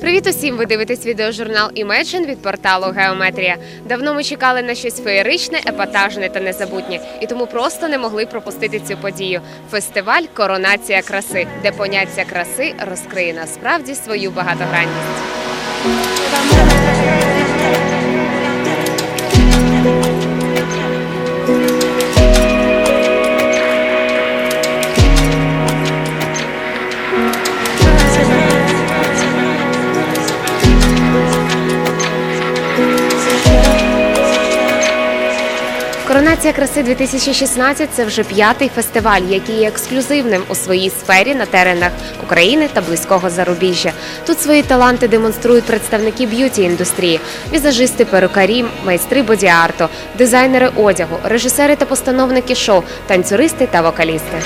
Привіт усім! Ви дивитесь відеожурнал Imagine від порталу Геометрія. Давно ми чекали на щось феєричне, епатажне та незабутнє, і тому просто не могли пропустити цю подію. Фестиваль Коронація краси, де поняття краси розкриє насправді свою багатогранність. Коронація краси 2016 – це вже п'ятий фестиваль, який є ексклюзивним у своїй сфері на теренах України та близького зарубіжжя. Тут свої таланти демонструють представники б'юті індустрії, візажисти, перукарі, майстри боді-арту, дизайнери одягу, режисери та постановники шоу, танцюристи та вокалісти.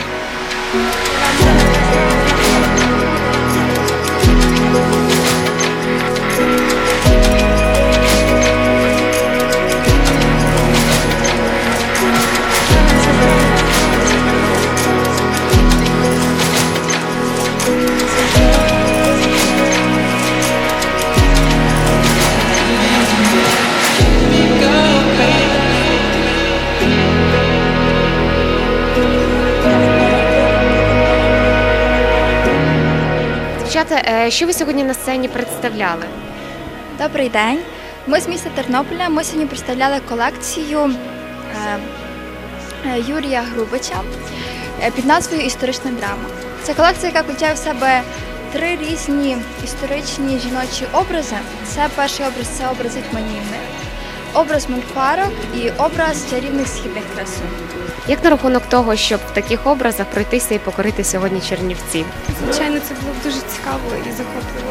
Дівчата, е, що ви сьогодні на сцені представляли? Добрий день. Ми з міста Тернополя. Ми сьогодні представляли колекцію е, е, Юрія Грубича під назвою Історична драма. Це колекція, яка включає в себе три різні історичні жіночі образи. Це перший образ це образ Гетьманівни, образ мульфарок і образ чарівних східних красунь. Як на рахунок того, щоб в таких образах пройтися і покорити сьогодні Чернівці? Звичайно, це було б дуже цікаво і захопливо.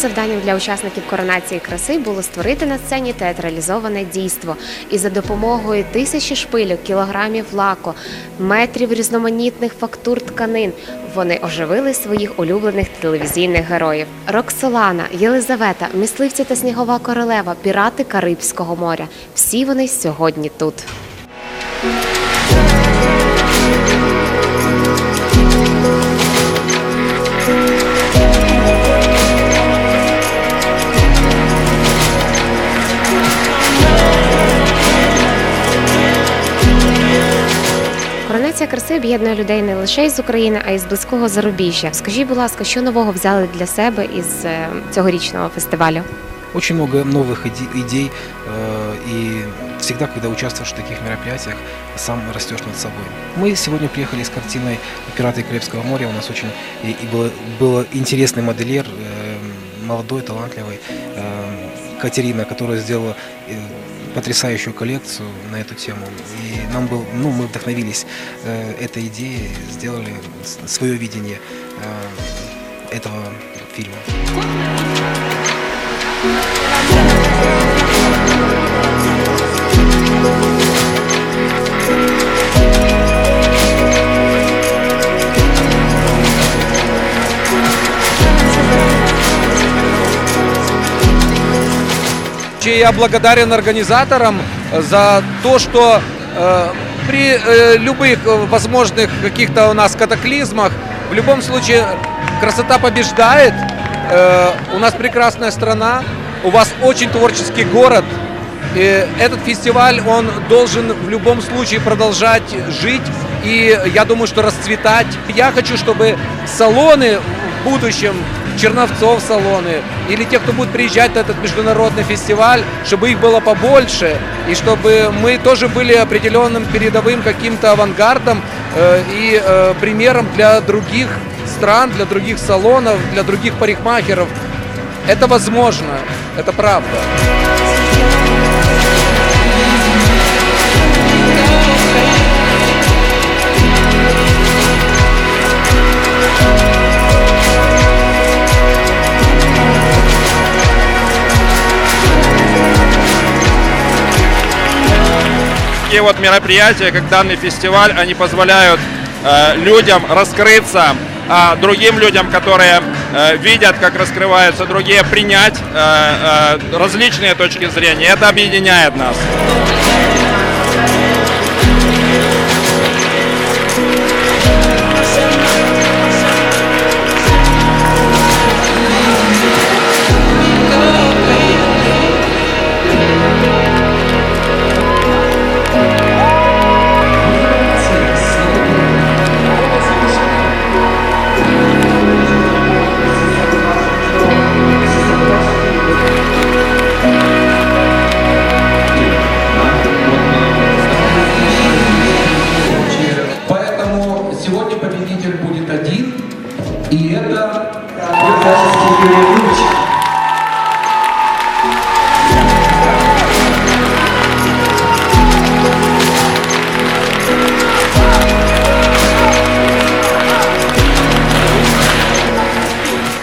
Завданням для учасників коронації краси було створити на сцені театралізоване дійство. І за допомогою тисячі шпильок, кілограмів лаку, метрів різноманітних фактур тканин вони оживили своїх улюблених телевізійних героїв: Роксолана, Єлизавета, мисливці та снігова королева, пірати Карибського моря. Всі вони сьогодні тут. краси об'єднує людей не лише із України, а й з близького зарубіжжя. Скажіть, будь ласка, що нового взяли для себе із е, цьогорічного фестивалю? Очень много новых иде- идей, э, и всегда, когда участвуешь в таких мероприятиях, сам растешь над собой. Мы сегодня приехали с картиной «Пираты Карибского моря». У нас очень и, и было, был интересный модельер, э, молодой, талантливый, э, Катерина, которая сделала э, потрясающую коллекцию на эту тему. И нам был, ну, мы вдохновились э, этой идеей, сделали с- свое видение э, этого фильма. Я благодарен организаторам за то, что э, при э, любых э, возможных каких-то у нас катаклизмах, в любом случае красота побеждает. Э, у нас прекрасная страна, у вас очень творческий город. И этот фестиваль, он должен в любом случае продолжать жить и, я думаю, что расцветать. Я хочу, чтобы салоны в будущем Черновцов салоны или тех, кто будет приезжать на этот международный фестиваль, чтобы их было побольше и чтобы мы тоже были определенным передовым каким-то авангардом э, и э, примером для других стран, для других салонов, для других парикмахеров. Это возможно, это правда. Такие вот мероприятия, как данный фестиваль, они позволяют э, людям раскрыться, а другим людям, которые э, видят, как раскрываются другие, принять э, э, различные точки зрения. Это объединяет нас. Верховский Юрий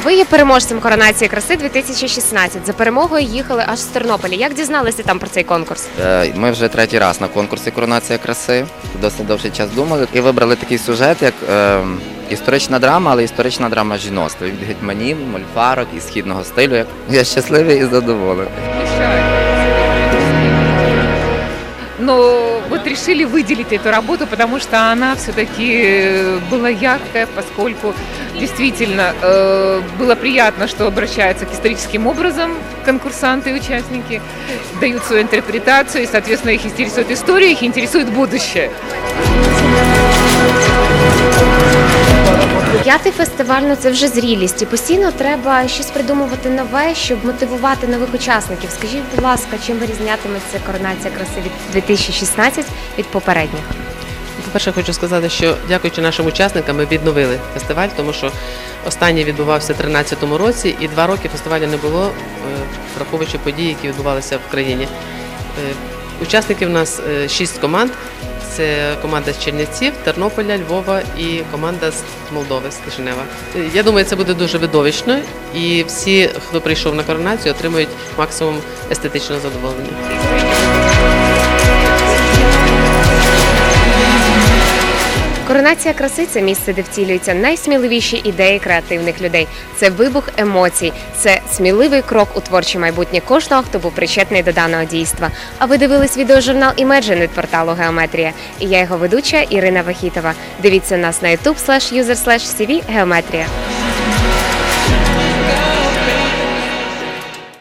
Ви є переможцем коронації краси 2016. За перемогою їхали аж з Тернополя. Як дізналися там про цей конкурс? Е, Ми вже третій раз на конкурсі Коронація краси. Досить довший час думали і вибрали такий сюжет, як е, історична драма, але історична драма жіноцтва від гетьманів, мольфарок і східного стилю. Як я щасливий і задоволений. Но вот решили выделить эту работу, потому что она все-таки была яркая, поскольку действительно э, было приятно, что обращаются к историческим образом конкурсанты и участники, дают свою интерпретацию, и, соответственно, их интересует история, их интересует будущее. П'ятий фестиваль ну це вже зрілість, і постійно треба щось придумувати нове, щоб мотивувати нових учасників. Скажіть, будь ласка, чим вирізнятиметься коронація краси від 2016 від попередніх? По-перше, хочу сказати, що дякуючи нашим учасникам, ми відновили фестиваль, тому що останній відбувався в 2013 році, і два роки фестивалю не було, е, враховуючи події, які відбувалися в країні. Е, Учасників у нас е, шість команд. Це команда з Чернівців, Тернополя, Львова і команда з Молдови, з Кишинева. Я думаю, це буде дуже видовищно, і всі, хто прийшов на коронацію, отримують максимум естетичного задоволення. Коронація краси це місце, де втілюються найсміливіші ідеї креативних людей. Це вибух емоцій, це сміливий крок у творче майбутнє кожного, хто був причетний до даного дійства. А ви дивились відеожурнал Imagine від порталу Геометрія. І я його ведуча Ірина Вахітова. Дивіться нас на YouTube slash user slash CV Геометрія.